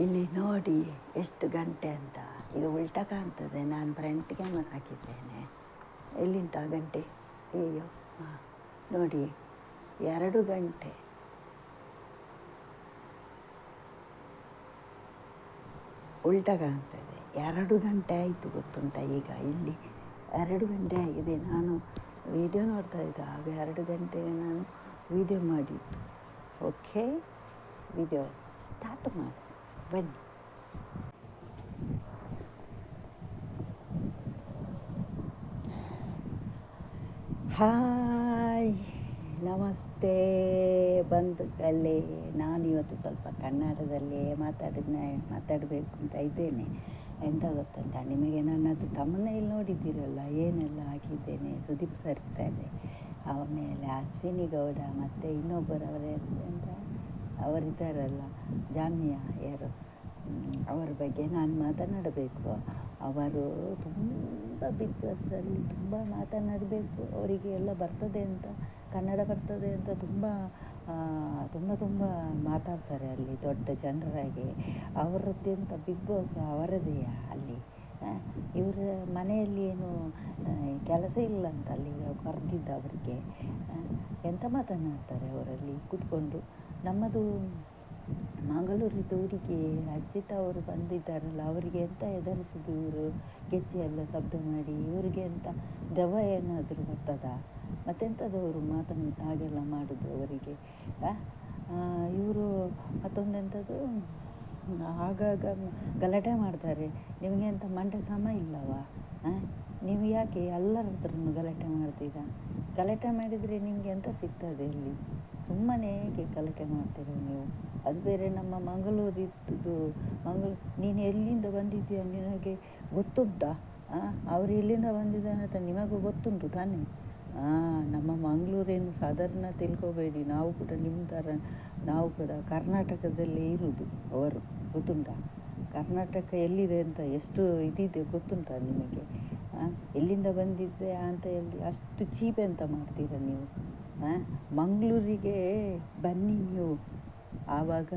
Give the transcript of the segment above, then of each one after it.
ಇಲ್ಲಿ ನೋಡಿ ಎಷ್ಟು ಗಂಟೆ ಅಂತ. ಇದು ಉಲ್ಟಾ ಕಾಣ್ತದೆ. ನಾನು ಫ್ರಂಟ್ ಕ್ಯಾಮರಾ ಹಾಕಿದ್ದೇನೆ. ಎಲ್ಲಿಂಟ ಗಂಟೆ? ಅಯ್ಯೋ ಹಾಂ ನೋಡಿ. ಎರಡು ಗಂಟೆ. ಉಲ್ಟಾ ಕಾಣ್ತದೆ. ಎರಡು ಗಂಟೆ ಆಯಿತು ಗೊತ್ತುಂಟ ಈಗ. ಇಲ್ಲಿ ಎರಡು ಗಂಟೆ ಆಗಿದೆ. ನಾನು ವಿಡಿಯೋ ನೋಡ್ತಾ ಇದ್ದೆ. ಆಗ ಎರಡು ಗಂಟೆಗೆ ನಾನು ವಿಡಿಯೋ ಮಾಡಿದ್ದು. ಓಕೆ ವಿಡಿಯೋ ಸ್ಟಾರ್ಟ್ ಮಾಡಿ. ಬನ್ನಿ ಹಾಯ್ ನಮಸ್ತೆ ಬಂಧುಗಳೇ. ನಾನು ಇವತ್ತು ಸ್ವಲ್ಪ ಕನ್ನಡದಲ್ಲೇ ಮಾತಾಡಿದ ಮಾತಾಡಬೇಕು ಅಂತ ಇದ್ದೇನೆ. ಎಂತ ಗೊತ್ತುಂಟ ನಿಮಗೆ ನನ್ನದು ತಮ್ಮನೇಲಿ ನೋಡಿದ್ದೀರಲ್ಲ, ಏನೆಲ್ಲ ಹಾಕಿದ್ದೇನೆ? ಸುದೀಪ್ ಸರ್ ಇದ್ದಾರೆ. ಆಮೇಲೆ ಅಶ್ವಿನಿ ಗೌಡ ಮತ್ತು ಇನ್ನೊಬ್ಬರವರ ಅಂತ. ಅವರಿದ್ದಾರಲ್ಲ ಜಾಮಿಯಾ ಯಾರು ಅವರ ಬಗ್ಗೆ ನಾನು ಮಾತನಾಡಬೇಕು. ಅವರು ತುಂಬ ಬಿಗ್ ಬಾಸಲ್ಲಿ ತುಂಬ ಮಾತನಾಡಬೇಕು. ಅವರಿಗೆ ಎಲ್ಲ ಬರ್ತದೆ ಅಂತ, ಕನ್ನಡ ಬರ್ತದೆ ಅಂತ ತುಂಬ ತುಂಬ ತುಂಬ ಮಾತಾಡ್ತಾರೆ ಅಲ್ಲಿ ದೊಡ್ಡ ಜನರಾಗಿ. ಅವರದ್ದೆಂತ ಬಿಗ್ ಬಾಸ್ ಅವರದೇ ಅಲ್ಲಿ. ಇವರ ಮನೆಯಲ್ಲಿ ಏನು ಕೆಲಸ ಇಲ್ಲ ಅಂತ ಅಲ್ಲಿ ಕರೆದಿದ್ದ ಅವರಿಗೆ. ಎಂಥ ಮಾತನಾಡ್ತಾರೆ ಅವರಲ್ಲಿ? ಕೂತ್ಕೊಂಡು. ನಮ್ಮದು ಮಂಗಳೂರಿದ್ದು ಊರಿಗೆ ಅಜ್ಜಿತ ಅವರು ಬಂದಿದ್ದಾರಲ್ಲ, ಅವರಿಗೆ ಎಂತ ಎದುರಿಸಿದ್ದು ಇವರು ಗೆಜ್ಜೆ ಎಲ್ಲ ಶಬ್ದ ಮಾಡಿ, ಇವರಿಗೆ ಎಂತ ದೆವ್ವ ಏನಾದರೂ ಬರ್ತದಾ? ಮತ್ತೆಂಥದವರು ಮಾತನ್ನು ಹಾಗೆಲ್ಲ ಮಾಡೋದು ಅವರಿಗೆ? ಇವರು ಮತ್ತೊಂದೆಂಥದ್ದು ಆಗಾಗ ಗಲಾಟೆ ಮಾಡ್ತಾರೆ. ನಿಮಗೆ ಎಂತ ಮಂಡೆ ಸಮ ಇಲ್ಲವ? ನೀವು ಯಾಕೆ ಎಲ್ಲರ ಹತ್ರನೂ ಗಲಾಟೆ ಮಾಡ್ತೀರಾ? ಗಲಾಟೆ ಮಾಡಿದರೆ ನಿಮಗೆ ಎಂತ ಸಿಗ್ತದೆ ಅಲ್ಲಿ? ಸುಮ್ಮನೆ ಏಕೆ ಗಲಾಟೆ ಮಾಡ್ತೀರಿ ನೀವು. ಅದು ಬೇರೆ ನಮ್ಮ ಮಂಗಳೂರಿದ್ದು ಮಂಗಳೂರು ನೀನು ಎಲ್ಲಿಂದ ಬಂದಿದ್ದೀಯ? ನಿನಗೆ ಗೊತ್ತುಂಟಾ? ಅವರು ಎಲ್ಲಿಂದ ಬಂದಿದ್ದಾನೆ ಅಂತ ನಿಮಗೂ ಗೊತ್ತುಂಟು ತಾನೇ? ಹಾಂ ನಮ್ಮ ಮಂಗಳೂರೇನು ಸಾಧಾರಣ ತಿಳ್ಕೋಬೇಡಿ. ನಾವು ಕೂಡ ನಿಮ್ಮ ಥರ, ನಾವು ಕೂಡ ಕರ್ನಾಟಕದಲ್ಲೇ ಇರುವುದು ಅವರು. ಗೊತ್ತುಂಟಾ? ಕರ್ನಾಟಕ ಎಲ್ಲಿದೆ ಅಂತ ಎಷ್ಟು ಇದಿದೆ ಗೊತ್ತುಂಟಾ ನಿಮಗೆ? ಎಲ್ಲಿಂದ ಬಂದಿದ್ದೆ ಅಂತ ಎಲ್ಲಿ ಅಷ್ಟು ಚೀಪ್ ಅಂತ ಮಾಡ್ತೀರಾ ನೀವು? ಮಂಗಳೂರಿಗೆ ಬನ್ನಿ ನೀವು. ಆವಾಗ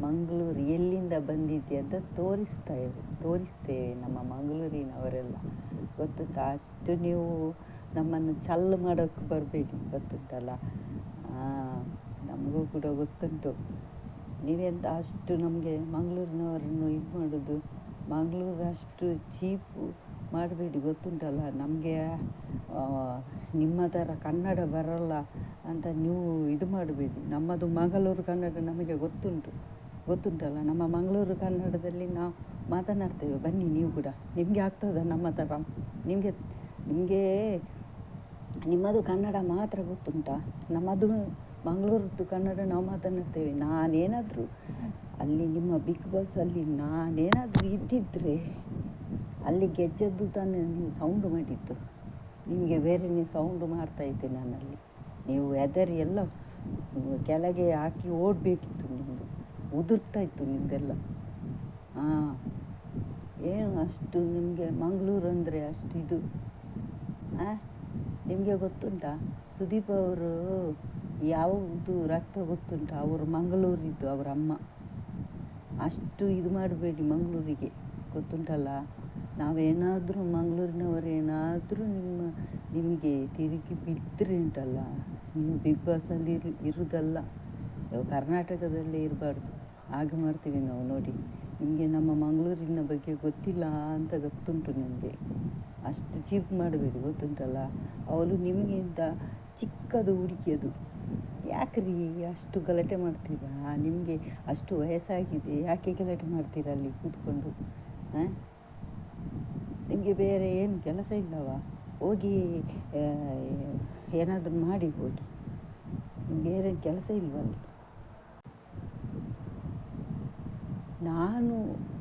ಮಂಗಳೂರು ಎಲ್ಲಿಂದ ಬಂದಿದ್ದೆ ಅಂತ ತೋರಿಸ್ತೇವೆ ತೋರಿಸ್ತೇವೆ ನಮ್ಮ ಮಂಗಳೂರಿನವರೆಲ್ಲ. ಗೊತ್ತುಂಟಾ? ಅಷ್ಟು ನೀವು ನಮ್ಮನ್ನು ಚಲ್ಲು ಮಾಡೋಕ್ಕೆ ಬರಬೇಡಿ, ಗೊತ್ತುಂಟಲ್ಲ? ನಮಗೂ ಕೂಡ ಗೊತ್ತುಂಟು. ನೀವೆಂತ ಅಷ್ಟು ನಮಗೆ ಮಂಗಳೂರಿನವರನ್ನು ಇದು ಮಾಡೋದು? ಮಂಗಳೂರು ಅಷ್ಟು ಚೀಪು ಮಾಡಬೇಡಿ, ಗೊತ್ತುಂಟಲ್ಲ? ನಮಗೆ ನಿಮ್ಮ ಥರ ಕನ್ನಡ ಬರಲ್ಲ ಅಂತ ನೀವು ಇದು ಮಾಡಬೇಡಿ. ನಮ್ಮದು ಮಂಗಳೂರು ಕನ್ನಡ ನಮಗೆ ಗೊತ್ತುಂಟು. ಗೊತ್ತುಂಟಲ್ಲ? ನಮ್ಮ ಮಂಗಳೂರು ಕನ್ನಡದಲ್ಲಿ ನಾವು ಮಾತನಾಡ್ತೇವೆ. ಬನ್ನಿ ನೀವು ಕೂಡ. ನಿಮಗೆ ಆಗ್ತದ ನಮ್ಮ ಥರ? ನಿಮಗೆ ನಿಮಗೆ ನಿಮ್ಮದು ಕನ್ನಡ ಮಾತ್ರ ಗೊತ್ತುಂಟಾ? ನಮ್ಮದು ಮಂಗಳೂರದ್ದು ಕನ್ನಡ ನಾವು ಮಾತನಾಡ್ತೇವೆ. ನಾನೇನಾದರೂ ಅಲ್ಲಿ ನಿಮ್ಮ ಬಿಗ್ ಬಾಸಲ್ಲಿ ನಾನೇನಾದರೂ ಇದ್ದಿದ್ದರೆ ಅಲ್ಲಿ ಗೆಜ್ಜದ್ದು ತಾನೇ ನೀವು ಸೌಂಡು ಮಾಡಿದ್ದು. ನಿಮಗೆ ಬೇರೆ ನೀವು ಸೌಂಡು ಮಾಡ್ತಾ ಇದ್ದೆ ನಾನಲ್ಲಿ. ನೀವು ಎದರಿ ಎಲ್ಲ ಕೆಳಗೆ ಹಾಕಿ ಓಡಬೇಕಿತ್ತು ನಿಮ್ಮದು ಉದುರ್ತಾ ಇತ್ತು ನಿಮ್ಮದೆಲ್ಲ ಹಾಂ ಏನು ಅಷ್ಟು ನಿಮಗೆ ಮಂಗಳೂರು ಅಂದರೆ ಅಷ್ಟು ಇದು? ಹಾಂ ನಿಮಗೆ ಗೊತ್ತುಂಟಾ? ಸುದೀಪ್ ಅವರು ಯಾವುದು ರಕ್ತ ಗೊತ್ತುಂಟ? ಅವರು ಮಂಗಳೂರಿದ್ದು, ಅವರ ಅಮ್ಮ. ಅಷ್ಟು ಇದು ಮಾಡಬೇಡಿ ಮಂಗಳೂರಿಗೆ. ಗೊತ್ತುಂಟಲ್ಲ? ನಾವೇನಾದರೂ ಮಂಗಳೂರಿನವರೇನಾದರೂ ನಿಮ್ಮ, ನಿಮಗೆ ತಿರುಗಿ ಬಿದ್ದರೆ ಉಂಟಲ್ಲ, ನೀವು ಬಿಗ್ ಬಾಸಲ್ಲಿ ಇರು ಇರುವುದಲ್ಲ ಕರ್ನಾಟಕದಲ್ಲೇ ಇರಬಾರ್ದು. ಹಾಗೆ ಮಾಡ್ತೀವಿ ನಾವು ನೋಡಿ. ನಿಮಗೆ ನಮ್ಮ ಮಂಗಳೂರಿನ ಬಗ್ಗೆ ಗೊತ್ತಿಲ್ಲ ಅಂತ ಗೊತ್ತುಂಟು ನಿಮಗೆ. ಅಷ್ಟು ಚೀಪ್ ಮಾಡಬೇಡಿ, ಗೊತ್ತುಂಟಲ್ಲ? ಅವಳು ನಿಮಗಿಂತ ಚಿಕ್ಕದು ಹುಡುಗಿಯದು. ಯಾಕ್ರಿ ಅಷ್ಟು ಗಲಾಟೆ ಮಾಡ್ತೀರಾ? ನಿಮಗೆ ಅಷ್ಟು ವಯಸ್ಸಾಗಿದೆ, ಯಾಕೆ ಗಲಾಟೆ ಮಾಡ್ತೀರಾ ಅಲ್ಲಿ ಕೂತ್ಕೊಂಡು? ಹಾಂ? ನಿಮಗೆ ಬೇರೆ ಏನು ಕೆಲಸ ಇಲ್ಲವ? ಹೋಗಿ ಏನಾದರೂ ಮಾಡಿ ಹೋಗಿ. ಬೇರೆ ಕೆಲಸ ಇಲ್ವಲ್ಲ? ನಾನು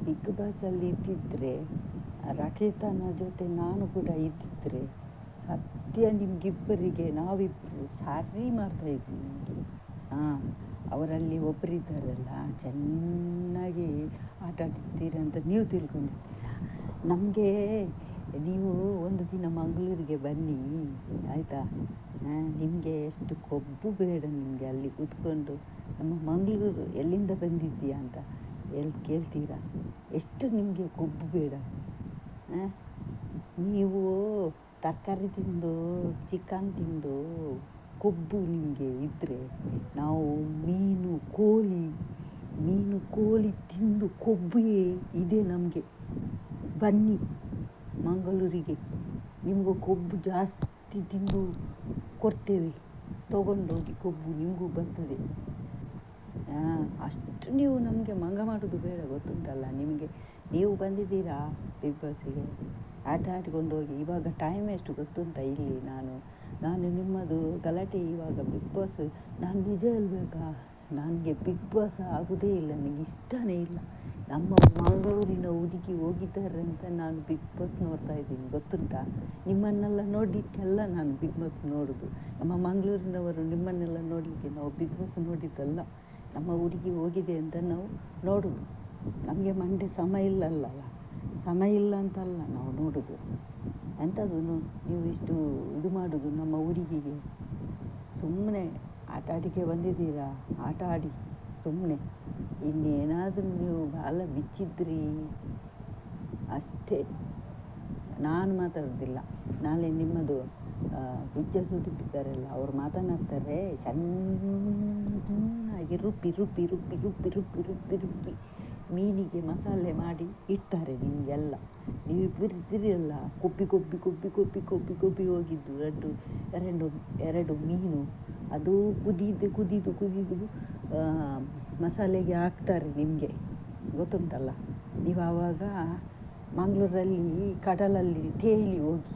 ಬಿಗ್ ಬಾಸಲ್ಲಿ ಇದ್ದಿದ್ದರೆ ರಕ್ಷಿತನ ಜೊತೆ ನಾನು ಕೂಡ ಇದ್ದಿದ್ದರೆ ಸತ್ಯ ನಿಮಗಿಬ್ಬರಿಗೆ ನಾವಿಬ್ಬರು ಸರಿ ಮಾಡ್ತಾ ಇದ್ವಿ. ನಿಮಗೆ ಹಾಂ ಅವರಲ್ಲಿ ಒಬ್ಬರಿದ್ದಾರಲ್ಲ ಚೆನ್ನಾಗಿ ಆಟ ಆಡಿದ್ದೀರ ಅಂತ ನೀವು ತಿಳ್ಕೊಂಡಿದ್ದೀರಾ? ನಮಗೆ ನೀವು ಒಂದು ದಿನ ಮಂಗಳೂರಿಗೆ ಬನ್ನಿ. ಆಯಿತಾ? ನಿಮಗೆ ಎಷ್ಟು ಕೊಬ್ಬು ಬೇಡ ನಿಮಗೆ ಅಲ್ಲಿ ಕೂತ್ಕೊಂಡು. ನಮ್ಮ ಮಂಗಳೂರು ಎಲ್ಲಿಂದ ಬಂದಿದ್ದೀಯಾ ಅಂತ ಎಲ್ಲಿ ಕೇಳ್ತೀರಾ? ಎಷ್ಟು ನಿಮಗೆ ಕೊಬ್ಬು ಬೇಡ? ನೀವು ತರಕಾರಿ ತಿಂದು, ಚಿಕನ್ ತಿಂದು ಕೊಬ್ಬು ನಿಮಗೆ ಇದ್ದರೆ ನಾವು ಮೀನು ಕೋಳಿ ಮೀನು ಕೋಳಿ ತಿಂದು ಕೊಬ್ಬು ಇದೆ ನಮಗೆ. ಬನ್ನಿ. ಮಂಗಳೂರಿಗೆ. ನಿಮಗೂ ಕೊಬ್ಬು ಜಾಸ್ತಿ ತಿಂದು ಕೊಡ್ತೇವೆ. ತೊಗೊಂಡೋಗಿ ಕೊಬ್ಬು ನಿಮಗೂ ಬರ್ತದೆ. ಅಷ್ಟು ನೀವು ನಮಗೆ ಮಂಗ ಮಾಡೋದು ಬೇಡ, ಗೊತ್ತುಂಟಲ್ಲ ನಿಮಗೆ. ನೀವು ಬಂದಿದ್ದೀರಾ? ಬಿಗ್ ಬಾಸಿಗೆ ಆಟ ಆಡಿಕೊಂಡು ಹೋಗಿ ಇವಾಗ ಟೈಮ್ ಎಷ್ಟು ಗೊತ್ತುಂಟ ಇಲ್ಲಿ ನಾನು? ನಾನು ನಿಮ್ಮದು ಗಲಾಟೆ ಇವಾಗ ಬಿಗ್ ಬಾಸ್. ನಾನು ನಿಜ ಹೇಳ್ಬೇಕಾ ನನಗೆ ಬಿಗ್ ಬಾಸ್ ಆಗೋದೇ ಇಲ್ಲ, ನನಗೆ ಇಷ್ಟನೇ ಇಲ್ಲ. ನಮ್ಮ ಮಂಗಳೂರಿನ ಹುಡುಗಿ ಹೋಗಿದ್ದಾರೆ ಅಂತ ನಾನು ಬಿಗ್ ಬಾಸ್ ನೋಡ್ತಾ ಇದ್ದೀನಿ, ಗೊತ್ತುಂಟಾ? ನಿಮ್ಮನ್ನೆಲ್ಲ ನೋಡಲಿಕ್ಕೆಲ್ಲ ನಾನು ಬಿಗ್ ಬಾಸ್ ನೋಡೋದು. ನಮ್ಮ ಮಂಗಳೂರಿನವರು ನಿಮ್ಮನ್ನೆಲ್ಲ ನೋಡಲಿಕ್ಕೆ ನಾವು ಬಿಗ್ ಬಾಸ್ ನೋಡಿದ್ದಲ್ಲ. ನಮ್ಮ ಹುಡುಗಿ ಹೋಗಿದೆ ಅಂತ ನಾವು ನೋಡೋದು. ನಮಗೆ ಮಂಡೆ ಸಮಯ ಇಲ್ಲಲ್ಲ. ಸಮಯ ಇಲ್ಲ ಅಂತಲ್ಲ ನಾವು ನೋಡೋದು. ಎಂಥದ್ದು ನೀವು ಇಷ್ಟು ಇದು ಮಾಡೋದು ನಮ್ಮ ಹುಡುಗಿಗೆ ಸುಮ್ಮನೆ ಆಟ ಆಡಿಕೆ ಬಂದಿದ್ದೀರಾ? ಆಟ ಆಡಿ ಸುಮ್ಮನೆ ಇನ್ನೇನಾದರೂ ನೀವು ಬಾಲ ಬಿಚ್ಚಿದ್ರಿ? ಅಷ್ಟೇ. ನಾನು ಮಾತಾಡೋದಿಲ್ಲ ನಾಳೆ ನಿಮ್ಮದು ಸುದೀಪ್ ಇದ್ದಾರಲ್ಲ ಅವ್ರು ಮಾತನಾಡ್ತಾರೆ, ಚೆನ್ನಾಗಿ ರುಬ್ಬಿ ರುಬ್ಬಿ ರುಬ್ಬಿ ರುಬ್ಬಿ ರುಬ್ಬಿ ರುಬ್ಬಿ ರುಬ್ಬಿ. ಮೀನಿಗೆ ಮಸಾಲೆ ಮಾಡಿ ಇಡ್ತಾರೆ ನಿಮಗೆಲ್ಲ. ನೀವು ಇಬ್ಬರಿದ್ದೀರಲ್ಲ ಕೊಬ್ಬಿ ಕೊಬ್ಬಿ ಕೊಬ್ಬಿ ಕೊಬ್ಬಿ ಕೊಬ್ಬಿ ಕೊಬ್ಬಿ ಹೋಗಿದ್ದು, ಎರಡು ಎರಡು ಎರಡು ಮೀನು. ಅದು ಕುದಿದು ಕುದಿದು ಕುದಿದು ಮಸಾಲೆಗೆ ಹಾಕ್ತಾರೆ ನಿಮಗೆ. ಗೊತ್ತುಂಟಲ್ಲ? ನೀವು ಆವಾಗ ಮಂಗಳೂರಲ್ಲಿ, ಕಡಲಲ್ಲಿ, ತೇಲಿ ಹೋಗಿ,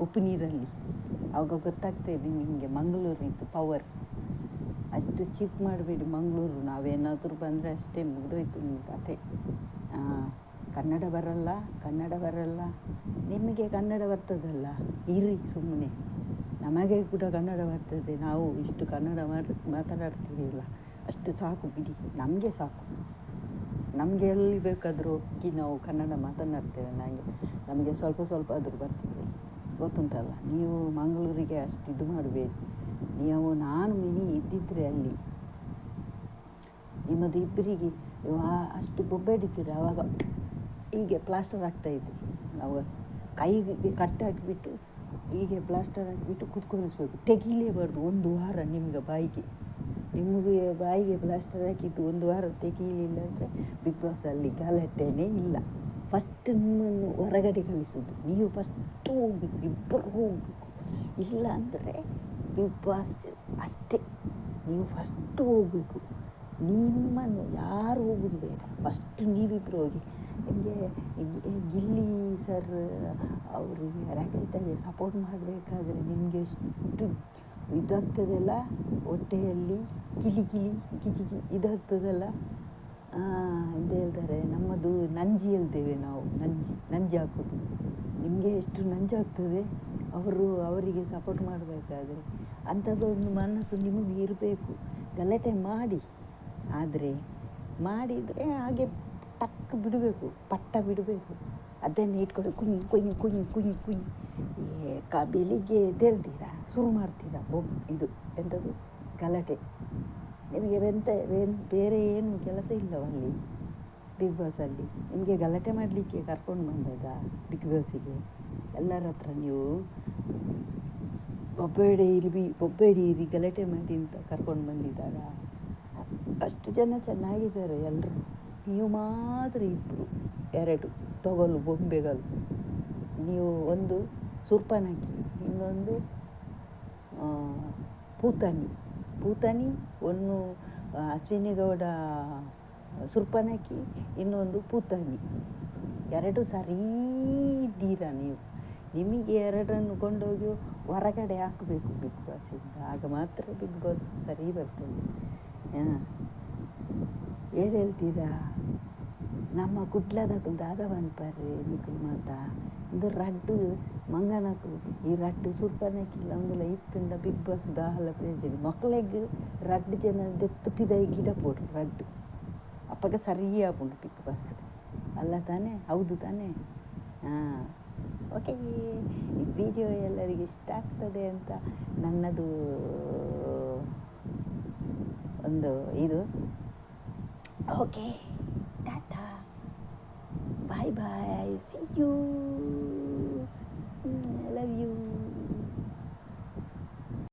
ಉಪ್ಪು ನೀರಲ್ಲಿ. ಆವಾಗ ಗೊತ್ತಾಗ್ತದೆ ನಿಮಗೆ ಮಂಗಳೂರಿದ್ದು ಪವರ್ ಅಷ್ಟು ಚೀಪ್ ಮಾಡಬೇಡಿ ಮಂಗಳೂರು. ನಾವೇನಾದರೂ ಬಂದರೆ ಅಷ್ಟೇ ಮುಗಿದೋಯ್ತು ನಿಮ್ಮ ಕತೆ ಕನ್ನಡ ಬರಲ್ಲ ಕನ್ನಡ ಬರಲ್ಲ. ನಿಮಗೆ ಕನ್ನಡ ಬರ್ತದಲ್ಲ? ಇರಿ ಸುಮ್ಮನೆ ನಮಗೆ ಕೂಡ ಕನ್ನಡ ಬರ್ತದೆ. ನಾವು ಇಷ್ಟು ಕನ್ನಡ ಮಾತನಾಡ್ತೀವಿಲ್ಲ. ಅಷ್ಟು ಸಾಕು ಬಿಡಿ. ನಮಗೆ ಸಾಕು. ನಮಗೆ ಎಲ್ಲಿ ಬೇಕಾದರೂ ಹೋಗಿ ನಾವು ಕನ್ನಡ ಮಾತನಾಡ್ತೇವೆ ನನಗೆ ನಮಗೆ ಸ್ವಲ್ಪ ಸ್ವಲ್ಪ ಆದರೂ ಬರ್ತದೆ. ಗೊತ್ತುಂಟಲ್ಲ? ನೀವು ಮಂಗಳೂರಿಗೆ ಅಷ್ಟು ಇದು ಮಾಡಬೇಡಿ. ನೀವು ನಾನು ಮಿನಿ ಇದ್ದಿದ್ರೆ ಅಲ್ಲಿ. ನಿಮ್ಮದು ಇಬ್ಬರಿಗೆ ಅಷ್ಟು ಬೊಬ್ಬೆಡಿತೀರಿ ಆವಾಗ ಹೀಗೆ ಪ್ಲಾಸ್ಟರ್ ಆಗ್ತಾ ನಾವು ಕೈಗೆ ಕಟ್ಟಾಕಿಬಿಟ್ಟು ಹೀಗೆ ಪ್ಲಾಸ್ಟರ್ ಹಾಕಿಬಿಟ್ಟು ಕುತ್ಕೊಳಿಸ್ಬೇಕು. ತೆಗೀಲೇಬಾರ್ದು ಒಂದು ವಾರ ನಿಮ್ಗೆ ಬಾಯಿಗೆ. ನಿಮಗೆ ಬಾಯಿಗೆ ಪ್ಲಾಸ್ಟರ್ ಹಾಕಿದ್ದು ಒಂದು ವಾರ ತೆಗೀಲಿಲ್ಲ ಅಂದರೆ ಬಿಗ್ ಬಾಸಲ್ಲಿ ಗಲಾಟೆನೇ ಇಲ್ಲ. ಫಸ್ಟ್ ನಿಮ್ಮನ್ನು ಹೊರಗಡೆ ಕಳಿಸೋದು. ನೀವು ಫಸ್ಟು ಹೋಗ್ಬೇಕು ಇಬ್ಬರು ಹೋಗಬೇಕು. ಇಲ್ಲ ಅಂದರೆ ಬಿಗ್ ಬಾಸ್ ಅಷ್ಟೇ. ನೀವು ಫಸ್ಟು ಹೋಗಬೇಕು. ನಿಮ್ಮನ್ನು ಯಾರು ಹೋಗೋದು ಬೇಡ. ಫಸ್ಟ್ ನೀವಿಬ್ಬರು ಹೋಗಿ ನಿಮಗೆ ಗಿಲ್ಲಿ ಸರ್ ಅವರಿಗೆ ರಕ್ಷಿತಾಗೆ ಸಪೋರ್ಟ್ ಮಾಡಬೇಕಾದ್ರೆ ನಿಮಗೆ ಎಷ್ಟು ಇದಾಗ್ತದಲ್ಲ? ಹೊಟ್ಟೆಯಲ್ಲಿ ಕಿಲಿ ಕಿಲಿ, ಕಿಚಿ ಕಿ ಇದಾಗ್ತದಲ್ಲ? ಎಂತ ಹೇಳ್ತಾರೆ, ನಮ್ಮದು ನಂಜಿ ಹೇಳ್ತೇವೆ ನಾವು, ನಂಜಿ ನಂಜಿ ಹಾಕೋದು. ನಿಮಗೆ ಎಷ್ಟು ನಂಜಾಗ್ತದೆ ಅವರು, ಅವರಿಗೆ ಸಪೋರ್ಟ್ ಮಾಡಬೇಕಾದ್ರೆ ಅಂಥದ್ದೊಂದು ಮನಸ್ಸು ನಿಮಗೆ ಇರಬೇಕು. ಗಲಾಟೆ ಮಾಡಿ. ಆದರೆ, ಮಾಡಿದರೆ ಹಾಗೆ ಟಕ್ ಬಿಡಬೇಕು, ಪಟ್ಟ ಬಿಡಬೇಕು. ಅದನ್ನು ಇಟ್ಕೊಂಡು ಕುಯ್ ಕುಯ್ ಕುಯ್ ಕುಯ್ ಕುಯ್ ಏ, ಕ, ಬೆಳಿಗ್ಗೆ ಎದ್ದೇಳ್ತೀರಾ? ಶುರು ಮಾಡ್ತೀರಾ? ಬೊಬ್ ಇದು ಎಂಥದ್ದು? ಗಲಾಟೆ. ನಿಮಗೆ ಎಂತ ಬೇರೆ ಏನು ಕೆಲಸ ಇಲ್ಲವಲ್ಲಿ ಬಿಗ್ ಬಾಸಲ್ಲಿ ನಿಮಗೆ ಗಲಾಟೆ ಮಾಡಲಿಕ್ಕೆ ಕರ್ಕೊಂಡು ಬಂದಾಗ ಬಿಗ್ ಬಾಸಿಗೆ ಎಲ್ಲರ ಹತ್ರ ನೀವು ಒಬ್ಬೆಡೆಯಿರಿ ಬಿ ಇರಿ ಗಲಾಟೆ ಮಾಡಿ ಅಂತ ಕರ್ಕೊಂಡು ಬಂದಿದ್ದಾರಾ? ಅಷ್ಟು ಜನ ಚೆನ್ನಾಗಿದ್ದಾರೆ ಎಲ್ಲರೂ ನೀವು ಮಾತ್ರ ಇಬ್ಬರು ಎರಡು, ತೊಗಲು ಬೊಂಬೆಗಳು ನೀವು ಒಂದು ಸುರ್ಪನಕ್ಕಿ, ಇನ್ನೊಂದು ಪೂತನಿ. ಪೂತನಿ, ಒಂದು ಅಶ್ವಿನಿಗೌಡ ಅಶ್ವಿನಿ ಗೌಡ ಸುರ್ಪನಕ್ಕಿ, ಇನ್ನೊಂದು ಪೂತನಿ. ಎರಡು ಸರಿ ಇದ್ದೀರಾ ನೀವು. ನಿಮಗೆ ಎರಡನ್ನು ಕೊಂಡೋಗಿ ಹೊರಗಡೆ ಹಾಕಬೇಕು ಬಿಗ್ ಬಾಸಿಂದ. ಆಗ ಮಾತ್ರ ಬಿಗ್ ಬಾಸ್ ಸರಿ ಬರ್ತದೆ. ಹಾಂ. ಏನು ಹೇಳ್ತೀರಾ? ನಮ್ಮ ಕುಡ್ಲದಕ್ಕು ದಾದವನ್ ಪರ್ರಿ ನಿಖಿಲ್ ಮಾತ. ಇಂದು ರಡ್ಡು ಮಂಗನಕು ಈ ರಡ್ಡು ಸುರ್ಪನಕ್ಕಿಲ್ಲ ಒಂದುಲ ಇತ್ತಿಂದ ಬಿಗ್ ಬಾಸ್ ದಾಹಲ ಪ್ರೇಜರಿ ಮಕ್ಕಳಿಗೆ ರಡ್ಡು ಜನ ದೆತ್ತು ಪಿದೈ ಗಿಡ ಪೋಡು, ರಡ್ಡು. ಅಪ್ಪಗ ಸರಿಯಾಗುಂಡು ಬಿಗ್ ಬಾಸ್. ಅಲ್ಲ ತಾನೇ? ಹೌದು ತಾನೇ? ಹಾಂ. ಓಕೆ. ಈ ವಿಡಿಯೋ ಎಲ್ಲರಿಗೆ ಇಷ್ಟ ಆಗ್ತದೆ ಅಂತ ನನ್ನದು ಒಂದು ಇದು. Okay. Tata. Bye bye. See you. Mm, I love you.